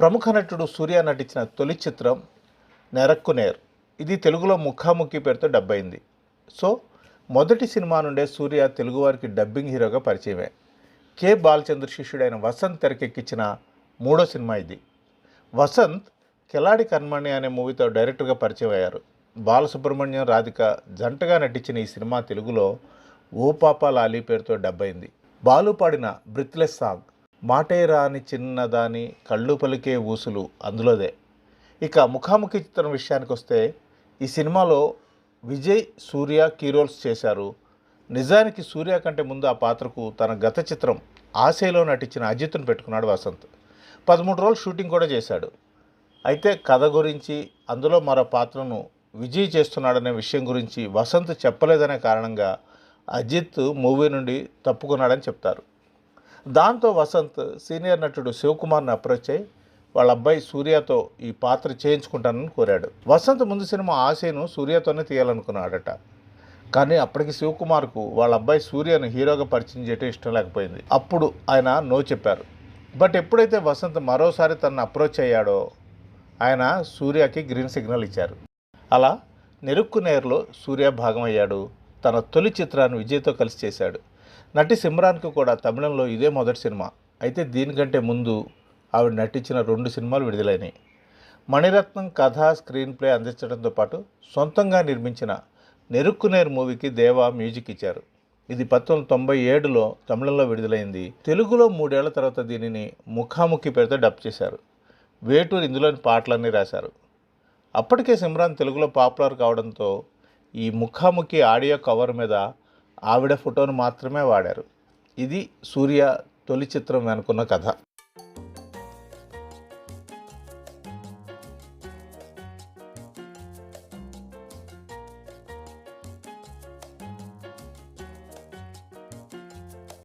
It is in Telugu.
ప్రముఖ నటుడు సూర్య నటించిన తొలి చిత్రం నెరక్కునేర్ ఇది తెలుగులో ముఖాముఖి పేరుతో డబ్ అయింది. సో మొదటి సినిమా నుండే సూర్య తెలుగువారికి డబ్బింగ్ హీరోగా పరిచయమే. కె. బాలచంద్ర శిష్యుడైన వసంత్ తెరకెక్కించిన మూడో సినిమా ఇది. వసంత్ కెలాడి కన్మణి అనే మూవీతో డైరెక్టర్గా పరిచయం అయ్యారు బాలసుబ్రహ్మణ్యం రాధిక జంటగా నటించిన ఈ సినిమా తెలుగులో ఓ పాప లాలీ పేరుతో డబ్బైంది బాలు పాడిన బ్రిత్లెస్ సాంగ్ మాటే రాని చిన్నదాని కళ్ళు పలికే ఊసులు అందులోదే. ఇక ముఖాముఖి చిత్రం విషయానికి వస్తే ఈ సినిమాలో విజయ్ సూర్య కీరోల్స్ చేశారు. నిజానికి సూర్య కంటే ముందు ఆ పాత్రకు తన గత చిత్రం ఆశయలో నటించిన అజిత్ను పెట్టుకున్నాడు వసంత్. పదమూడు రోజులు షూటింగ్ కూడా చేశాడు. అయితే కథ గురించి అందులో మరో పాత్రను విజయ్ చేస్తున్నాడనే విషయం గురించి వసంత్ చెప్పలేదనే కారణంగా అజిత్ మూవీ నుండి తప్పుకున్నాడని చెప్తారు. దాంతో వసంత్ సీనియర్ నటుడు శివకుమార్ని అప్రోచ్ అయ్యి వాళ్ళ అబ్బాయి సూర్యతో ఈ పాత్ర చేయించుకుంటానని కోరాడు. వసంత్ ముందు సినిమా ఆశయను సూర్యతోనే తీయాలనుకున్నాడట. కానీ అప్పటికి శివకుమార్కు వాళ్ళ అబ్బాయి సూర్యను హీరోగా పరిచయం చేయటం ఇష్టం లేకపోయింది. అప్పుడు ఆయన నో చెప్పారు. బట్ ఎప్పుడైతే వసంత్ మరోసారి తనను అప్రోచ్ అయ్యాడో ఆయన సూర్యకి గ్రీన్ సిగ్నల్ ఇచ్చారు. అలా నెరుక్కు నేరులో సూర్య భాగమయ్యాడు. తన తొలి చిత్రాన్ని విజయ్తో కలిసి చేశాడు. నటి సిమ్రాన్కు కూడా తమిళంలో ఇదే మొదటి సినిమా. అయితే దీనికంటే ముందు ఆవిడ నటించిన రెండు సినిమాలు విడుదలైనాయి. మణిరత్నం కథ స్క్రీన్ ప్లే అందించడంతో పాటు సొంతంగా నిర్మించిన నెరుక్కునేరు మూవీకి దేవా మ్యూజిక్ ఇచ్చారు. ఇది పంతొమ్మిది తొంభై ఏడులో తమిళంలో విడుదలైంది. తెలుగులో మూడేళ్ళ తర్వాత దీనిని ముఖాముఖి పేరుతో డబ్ చేశారు. వేటూరు ఇందులోని పాటలన్నీ రాశారు. అప్పటికే సిమ్రాన్ తెలుగులో పాపులర్ కావడంతో ఈ ముఖాముఖి ఆడియో కవర్ మీద ఆవిడ ఫోటోను మాత్రమే వాడారు. ఇది సూర్య తొలి చిత్రం వెనుకున్న కథ.